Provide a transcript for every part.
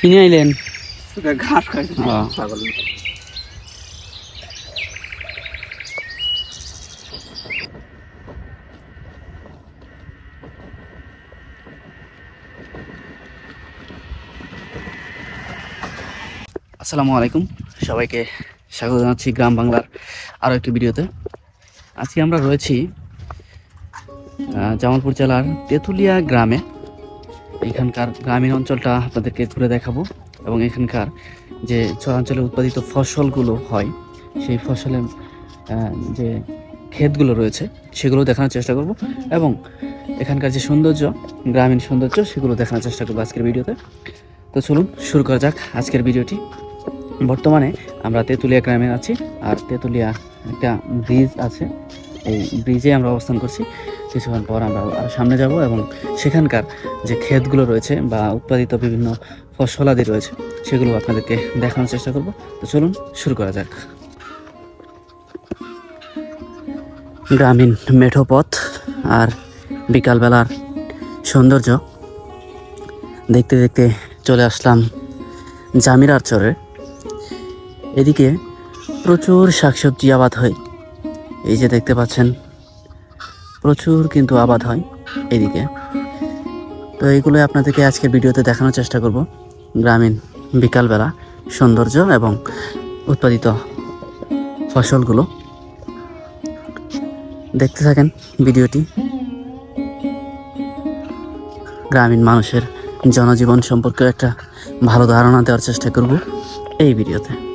কিনে আইলেন? ঘাস খাইছে ছাগল। আসসালামু আলাইকুম। সবাইকে স্বাগত জানাচ্ছি গ্রাম বাংলার আরও একটি ভিডিওতে। আজকে আমরা রয়েছি জামালপুর জেলার তেঁতুলিয়া গ্রামে। এখানকার গ্রামীণ অঞ্চলটা আপনাদেরকে ঘুরে দেখাবো এবং এখানকার যে চরাঞ্চলে উৎপাদিত ফসলগুলো হয়, সেই ফসলের যে ক্ষেতগুলো রয়েছে, সেগুলো দেখানোর চেষ্টা করব এবং এখানকার যে সৌন্দর্য, গ্রামীণ সৌন্দর্য, সেগুলো দেখানোর চেষ্টা করব আজকের ভিডিওতে। তো চলুন শুরু করা যাক আজকের ভিডিওটি। বর্তমানে আমরা তেঁতুলিয়া গ্রামে আছি, আর তেঁতুলিয়া একটা ব্রিজ আছে এই ব্রিজে আমরা অবস্থান করছি। কিছুক্ষণ পর আমরা আরও সামনে যাব এবং সেখানকার যে ক্ষেতগুলো রয়েছে বা উৎপাদিত বিভিন্ন ফসলাদি রয়েছে, সেগুলো আপনাদেরকে দেখানোর চেষ্টা করব। তো চলুন শুরু করা যাক। গ্রামীণ মেঠো পথ আর বিকালবেলার সৌন্দর্য। দেখতে দেখতে চলে আসলাম জামিরার চরে। এদিকে প্রচুর শাকসবজি আবাদ হয়। এই যে দেখতে পাচ্ছেন, প্রচুর কিন্তু আবাদ হয় এদিকে। তো এইগুলো আপনাদেরকে আজকের ভিডিওতে দেখানোর চেষ্টা করব। গ্রামীণ বিকালবেলা সৌন্দর্য এবং উৎপাদিত ফসলগুলো। দেখতে থাকেন ভিডিওটি। গ্রামীণ মানুষের জনজীবন সম্পর্কে একটা ভালো ধারণা দেওয়ার চেষ্টা করব এই ভিডিওতে।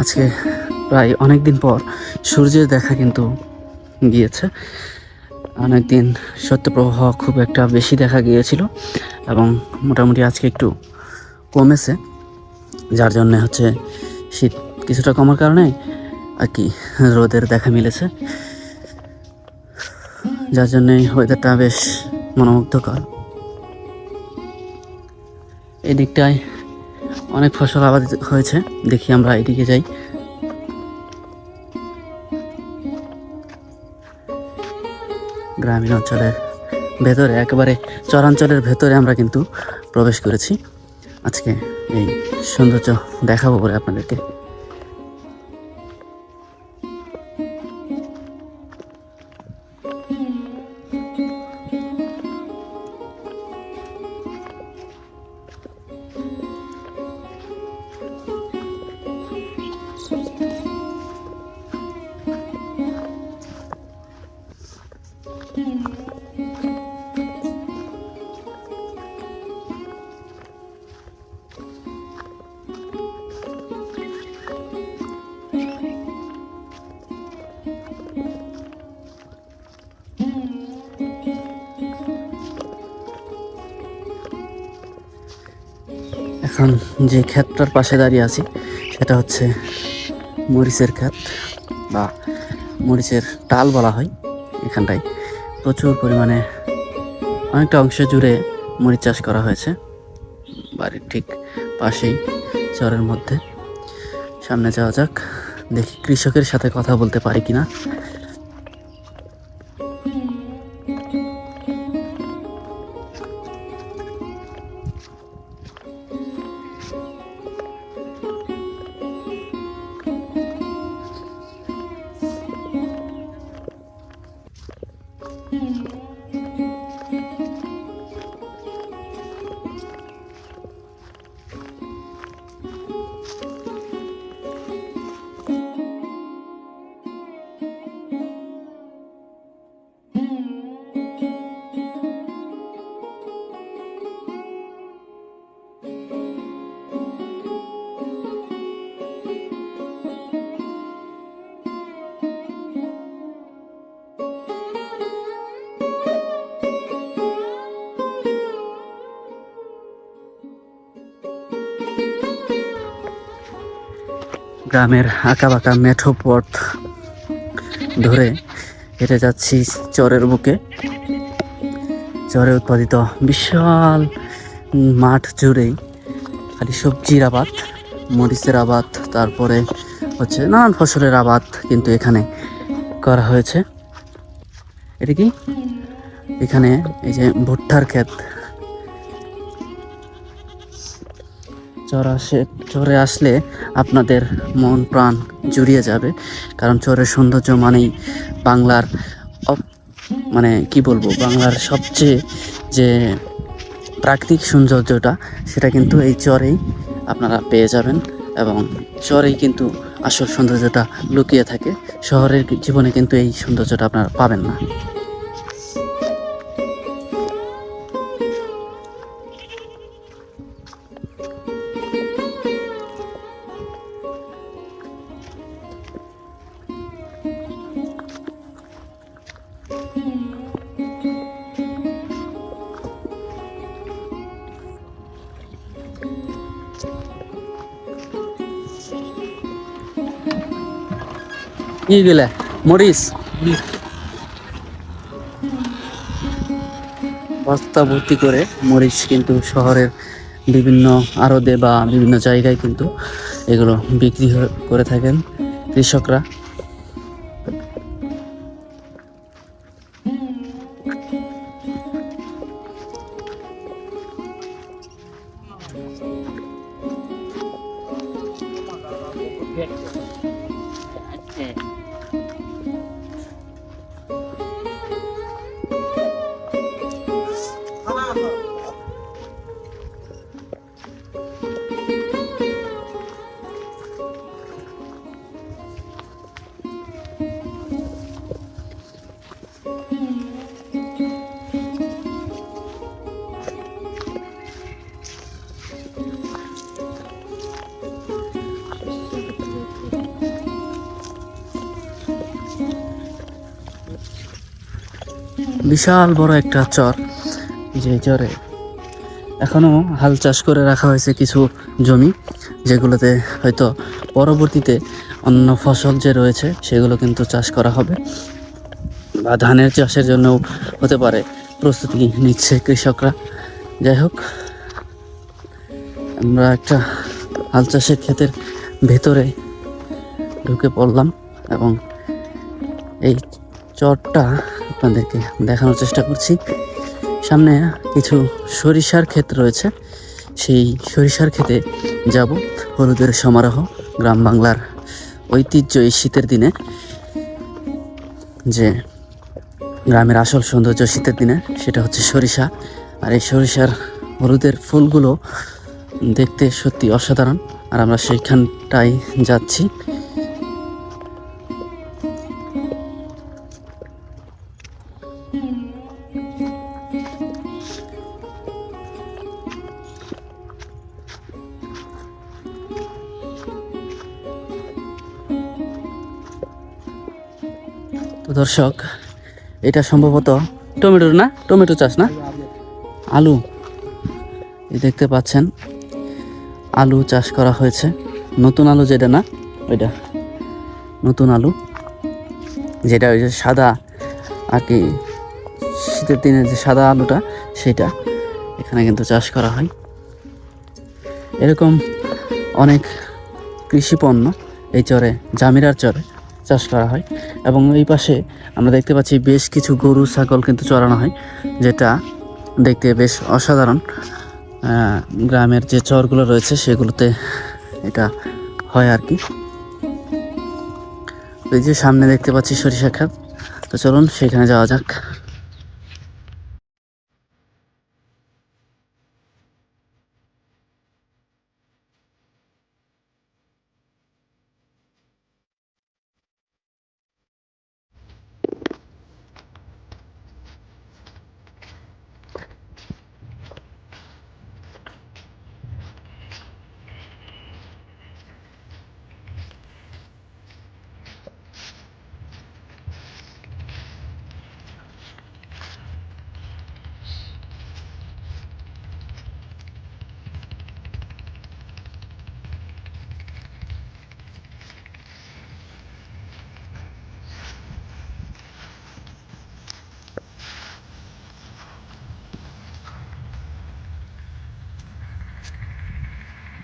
আজকে প্রায় অনেক দিন পর সূর্যের দেখা কিন্তু গিয়েছে। অনেক দিন সত্যপ্রবাহ খুব একটা বেশি দেখা গিয়েছিল এবং মোটামুটি আজকে একটু কমেছে। যার জন্য হচ্ছে শীত কিছুটা কমার কারণে আর কি রোদের দেখা মিলেছে। যার জন্যে ওয়েদারটা বেশ মনোমুগ্ধকর। এই দিকটায় অনেক ফসল আবাদ হয়েছে। দেখি আমরা এদিকে যাই। গ্রামীণ অঞ্চলের ভেতরে, একেবারে চরাঞ্চলের ভেতরে আমরা কিন্তু প্রবেশ করেছি। আজকে এই সৌন্দর্য দেখাবো বলে আপনাদেরকে। এখন যে ক্ষেতটার পাশে দাঁড়িয়ে আছি, সেটা হচ্ছে মরিচের ক্ষেত বা মরিচের টাল বলা হয় এখানটায়। প্রচুর পরিমাণে অনেকটা অংশ জুড়ে মরিচ চাষ করা হয়েছে, বাড়ির ঠিক পাশেই চরের মধ্যে। সামনে যাওয়া যাক, দেখি কৃষকের সাথে কথা বলতে পারি কিনা। গ্রামের আঁকাবাঁকা মেঠো পথ ধরে হেঁটে যাচ্ছি চরের বুকে। চরে উৎপাদিত বিশাল মাঠ জুড়েই খালি সবজির আবাদ, মরিচের আবাদ, তারপরে হচ্ছে নানান ফসলের আবাদ কিন্তু এখানে করা হয়েছে। এটা কি? এখানে এই যে ভুট্টার ক্ষেত। চর আসে চরে আসলে আপনাদের মন, প্রাণ জুড়িয়ে যাবে। কারণ চরের সৌন্দর্য মানেই বাংলার মানে কি বলব, বাংলার সবচেয়ে যে প্রাকৃতিক সৌন্দর্যটা, সেটা কিন্তু এই চরেই আপনারা পেয়ে যাবেন এবং চরেই কিন্তু আসল সৌন্দর্যটা লুকিয়ে থাকে। শহরের জীবনে কিন্তু এই সৌন্দর্যটা আপনারা পাবেন না। গেলে? মরিচ? বস্তা ভর্তি করে মরিচ কিন্তু শহরের বিভিন্ন আরদে বা বিভিন্ন জায়গায় কিন্তু এগুলো বিক্রি করে থাকেন কৃষকরা। বিশাল বড় একটা চর। যে চরে এখনও হাল চাষ করে রাখা হয়েছে কিছু জমি, যেগুলোতে হয়তো পরবর্তীতে অন্য ফসল যে রয়েছে সেগুলো কিন্তু চাষ করা হবে বা ধানের চাষের জন্যও হতে পারে প্রস্তুতি নিচ্ছে কৃষকরা। যাই হোক, আমরা একটা হাল চাষের ক্ষেতের ভেতরে ঢুকে পড়লাম এবং এই চরটা আপনাদেরকে দেখানোর চেষ্টা করছি। সামনে কিছু সরিষার ক্ষেত রয়েছে। সেই সরিষার ক্ষেতে যাব হলুদের সমারোহ, গ্রাম বাংলার ঐতিহ্য এই শীতের দিনে। যে গ্রামের আসল সৌন্দর্য শীতের দিনে, সেটা হচ্ছে সরিষা। আর এই সরিষার হলুদের ফুলগুলো দেখতে সত্যি অসাধারণ। আর আমরা সেইখানটাই যাচ্ছি। দর্শক, এটা সম্ভবত টমেটোর না? টমেটো চাষ না? আলু। দেখতে পাচ্ছেন, আলু চাষ করা হয়েছে। নতুন আলু যেটা না, ওইটা। নতুন আলু। যেটা ওই যে সাদা আর কি, শীতের দিনে যে সাদা আলুটা, সেটা এখানে কিন্তু চাষ করা হয়। এরকম অনেক কৃষি পণ্য এই চরে, জামিরার চরে চাষ করা হয়। এবং এই পাশে আমরা দেখতে পাচ্ছি বেশ কিছু গরু, ছাগল কিন্তু চড়ানো হয়, যেটা দেখতে বেশ অসাধারণ। গ্রামের যে চরগুলো রয়েছে, সেগুলোতে এটা হয় আর কি। এই যে সামনে দেখতে পাচ্ছি সরিষা খাত তো চলুন, সেখানে যাওয়া যাক।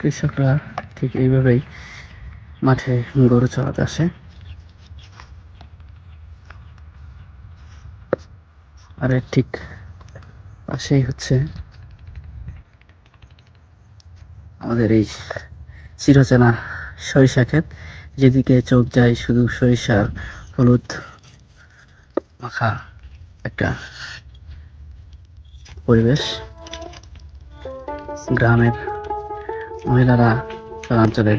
কৃষকরা ঠিক এইভাবেই মাঠে গরু চড়াতে আসে। আর এর ঠিক পাশেই হচ্ছে আমাদের এই চিরচেনা সরিষা ক্ষেত, যেদিকে চোখ যায় শুধু সরিষা হলুদ মাখা একটা পরিবেশ। গ্রামের মহিলারা গ্রামাঞ্চলের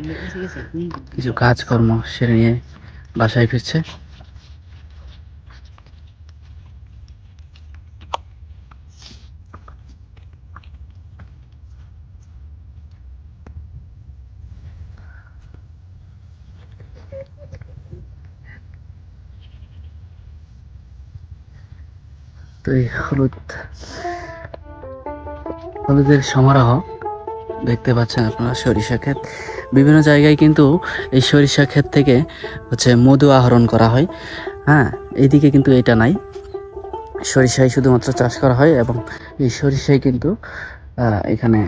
কিছু কাজকর্ম সেরে নিয়ে বাসায় ফিরছে। হলুদ হলুদের সমারোহ দেখতে পাচ্ছেন আপনারা সরিষা ক্ষেত। বিভিন্ন জায়গায় কিন্তু এই সরিষা ক্ষেত থেকে হচ্ছে মধু আহরণ করা হয়। হ্যাঁ এইদিকে কিন্তু এটা নাই। সরিষাই শুধুমাত্র চাষ করা হয় এবং এই সরিষাই কিন্তু এখানে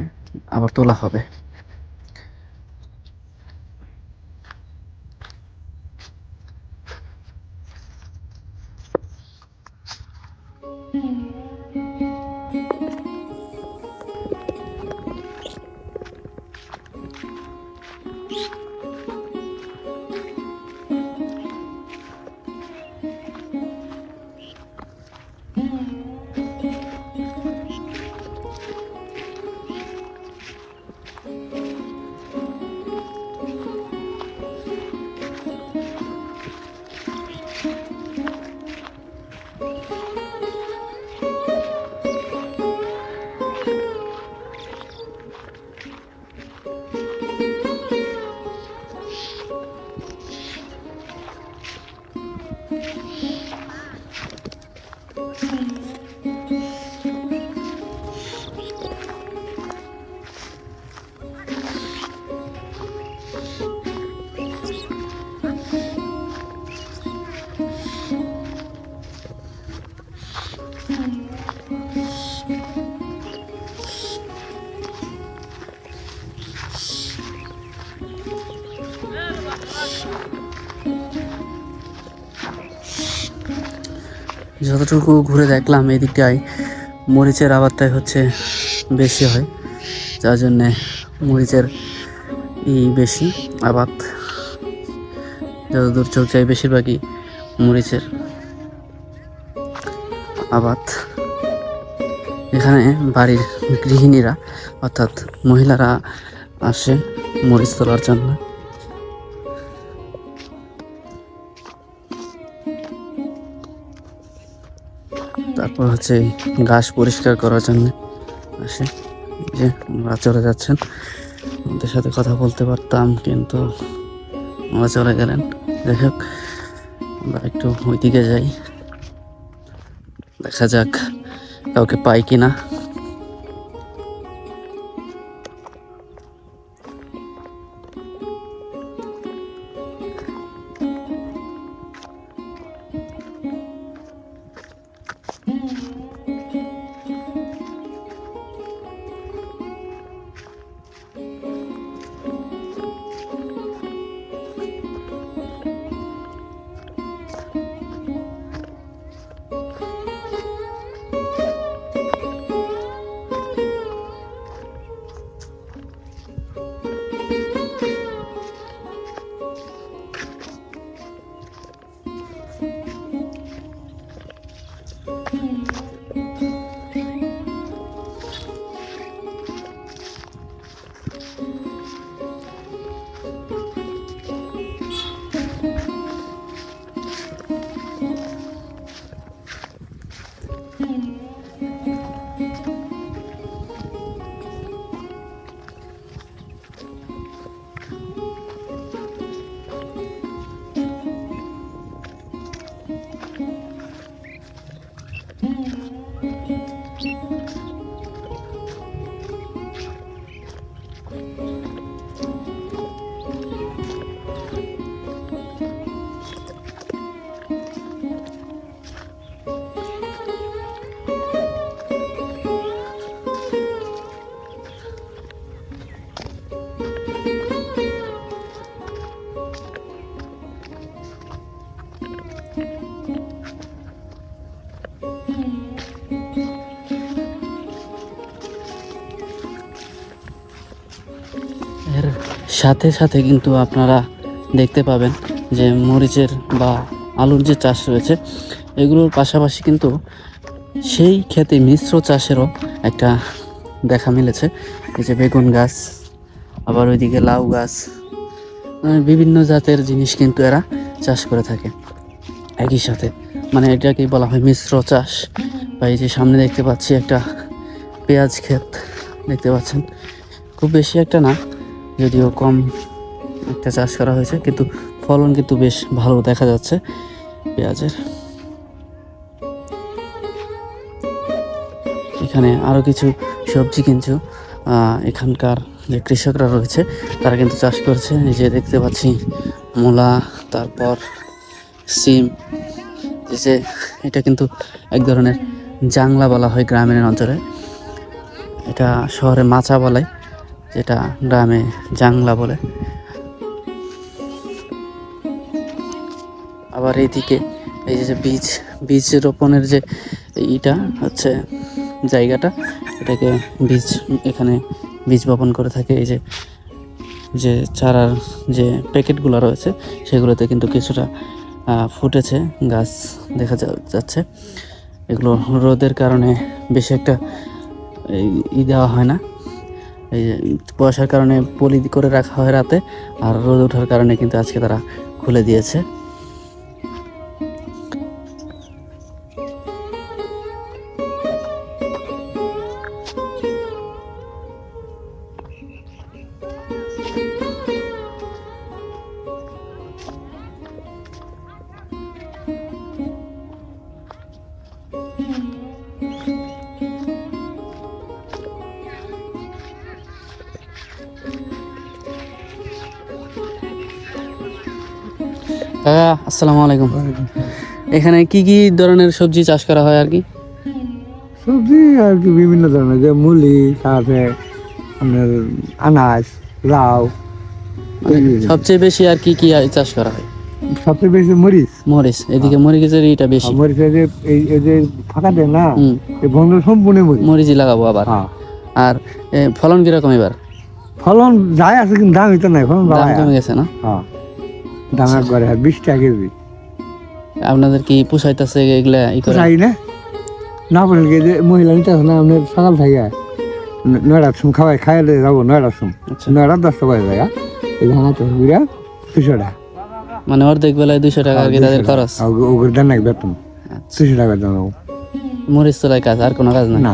আবার তোলা হবে। যতটুকু ঘুরে দেখলাম এই দিকটায় মরিচের আবাদটাই হচ্ছে বেশি হয়। যার জন্যে মরিচের ই বেশি আবাদ। যতদূর চোখ যায়, বেশিরভাগই মরিচের আবাদ। এখানে বাড়ির গৃহিণীরা, অর্থাৎ মহিলারা আসে মরিচ তোলার জন্য। হচ্ছে ঘাস পরিষ্কার করার জন্য। আসে যে ওরা চলে যাচ্ছেন। ওদের সাথে কথা বলতে পারতাম, কিন্তু ওরা চলে গেলেন। যাই হোক, আমরা একটু ওইদিকে যাই। দেখা যাক কাউকে পাই কিনা। Mm-hmm. সাথে সাথে কিন্তু আপনারা দেখতে পাবেন যে মরিচের বা আলুর যে চাষ রয়েছে, এগুলোর পাশাপাশি কিন্তু সেই ক্ষেতে মিশ্র চাষেরও একটা দেখা মিলেছে। এই যে বেগুন গাছ, আবার ওইদিকে লাউ গাছ বিভিন্ন জাতের জিনিস কিন্তু এরা চাষ করে থাকে। একই সাথে মানে এটাকেই বলা হয় মিশ্র চাষ। বা এই যে সামনে দেখতে পাচ্ছি একটা পেঁয়াজ ক্ষেত, দেখতে পাচ্ছেন? খুব বেশি একটা না যদিও কম একটা চাষ করা হয়েছে, কিন্তু ফলন কিন্তু বেশ ভালো দেখা যাচ্ছে পেঁয়াজের। এখানে আরও কিছু সবজি কিন্তু এখানকার যে কৃষকরা রয়েছে, তারা কিন্তু চাষ করছে। যে দেখতে পাচ্ছি মূলা, তারপর সিম যে এটা কিন্তু এক ধরনের জাংলা বলা হয় গ্রামীণ অঞ্চলে। এটা শহরে মাচা বলে। যেটা গ্রামে জাংলা বলে। আবার এইদিকে এই যে বীজ বীজ রোপণের যে ইটা হচ্ছে জায়গাটা, এটাকে বীজ এখানে বীজ বপন করে থাকে। এই যে যে চারার যে প্যাকেটগুলো রয়েছে, সেগুলোতে কিন্তু কিছুটা ফুটেছে, গাছ দেখা যাচ্ছে। এগুলো রোদের কারণে বেশি একটা ই দেওয়া হয় না। এই কুয়াশার কারণে পলি করে রাখা হয় রাতে, আর রোদ ওঠার কারণে কিন্তু আজকে তারা খুলে দিয়েছে। আসসালামু আলাইকুম। এখানে কি কি ধরনের সবজি চাষ করা হয় আর কি? সবজি আর কি বিভিন্ন ধরনের যে মুলি তারপরে আপনার আনাজ লাউ সবচেয়ে বেশি আর কি কি চাষ করা হয়? সবচেয়ে বেশি মরিচ। মরিচ এদিকে মরিচের এটা বেশি। আর মরিচের যে এই যে ফাঁকা দেয় না এই বন্ধ সম্পূর্ণ মরিচ। মরিচই লাগাবো আবার। হ্যাঁ। আর ফলন কীরকম এবার? ফলন যায় আছে কিন্তু দাম হইতো না এখন দাম কমে গেছে না? হ্যাঁ। দাম একবারে আর বিশ টাকা কেজি। আপনাদের কি পোষাইতেছে এগুলা ই করে? চাই না। না বলেন কি যে মহিলা নিতে আসে না আপনার সকাল থেকে নয়টার সময় খাওয়াই খাইলে যাব নয়টার সময় আচ্ছা। নয়টা দশটা বাজে যায় এই ধানা তো ঘুরে দুশো টাকা। মানে অর্ধেক বেলায় দুইশো টাকা আর কি তাদের খরচ? ওগুলো দেন নাকি বেতন। আচ্ছা। দুশো টাকা দেন ও। মরিচ তোলাই কাজ আর কোনো কাজ না না।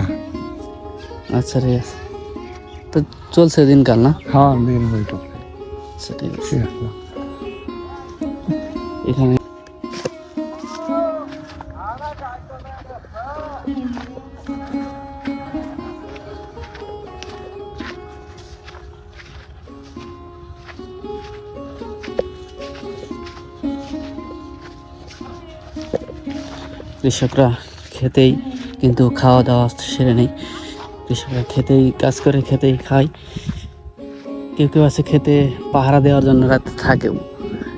আচ্ছা ঠিক আছে। তো চলছে দিনকাল না? খাওয়া মেন হইতো আচ্ছা ঠিক আছে। এখানে। কৃষকরা খেতেই কিন্তু খাওয়া দাওয়া সেরে নেই। কৃষকরা খেতেই, কাজ করে খেতেই খায়। কেউ কেউ আছে খেতে পাহারা দেওয়ার জন্য রাতে থাকেও।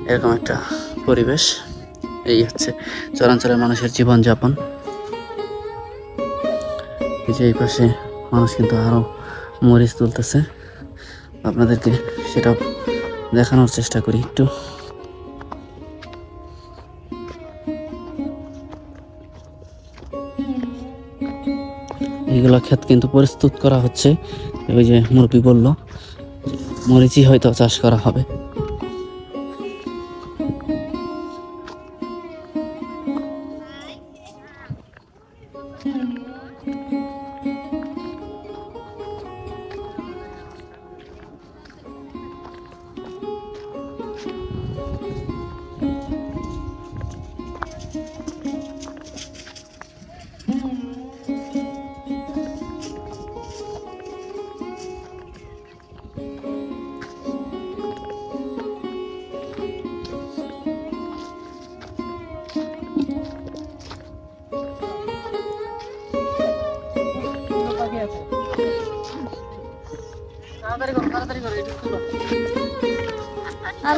এরকম একটা পরিবেশ, এই হচ্ছে চরাঞ্চলের মানুষের জীবনযাপন। এই যে এই পাশে মানুষ কিন্তু আরও মরিচ তুলতেছে। আপনাদেরকে সেটা দেখানোর চেষ্টা করি একটু। এইগুলো ক্ষেত কিন্তু প্রস্তুত করা হচ্ছে। ওই যে মুরব্বী বলল, মরিচই হয়তো চাষ করা হবে।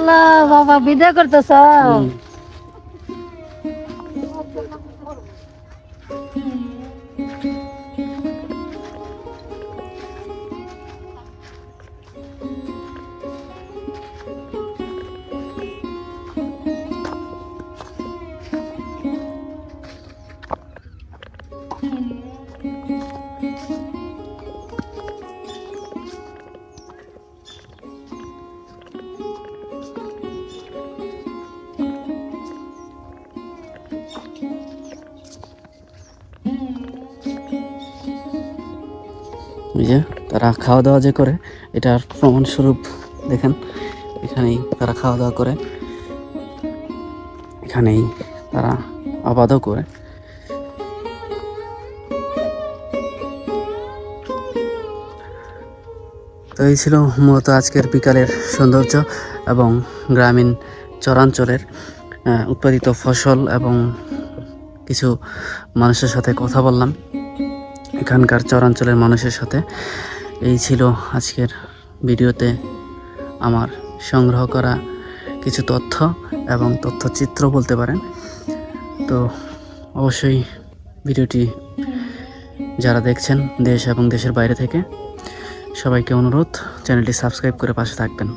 আল্লাহ বাবা বিদায় করতেছ? তারা খাওয়া দাওয়া যে করে, এটার প্রমাণস্বরূপ দেখেন, এখানেই তারা খাওয়া দাওয়া করে। এখানেই তারা আবাদও করে। তো এই ছিল মূলত আজকের বিকালের সৌন্দর্য এবং গ্রামীণ চরাঞ্চলের উৎপাদিত ফসল এবং কিছু মানুষের সাথে কথা বললাম। এখানকার চরাঞ্চলের মানুষের সাথে। এই ছিল আজকের ভিডিওতে আমার সংগ্রহ করা কিছু তথ্য এবং তথ্যচিত্র বলতে পারেন। তো অবশ্যই ভিডিওটি যারা দেখছেন দেশ এবং দেশের বাইরে থেকে, সবাইকে অনুরোধ, চ্যানেলটি সাবস্ক্রাইব করে পাশে থাকবেন।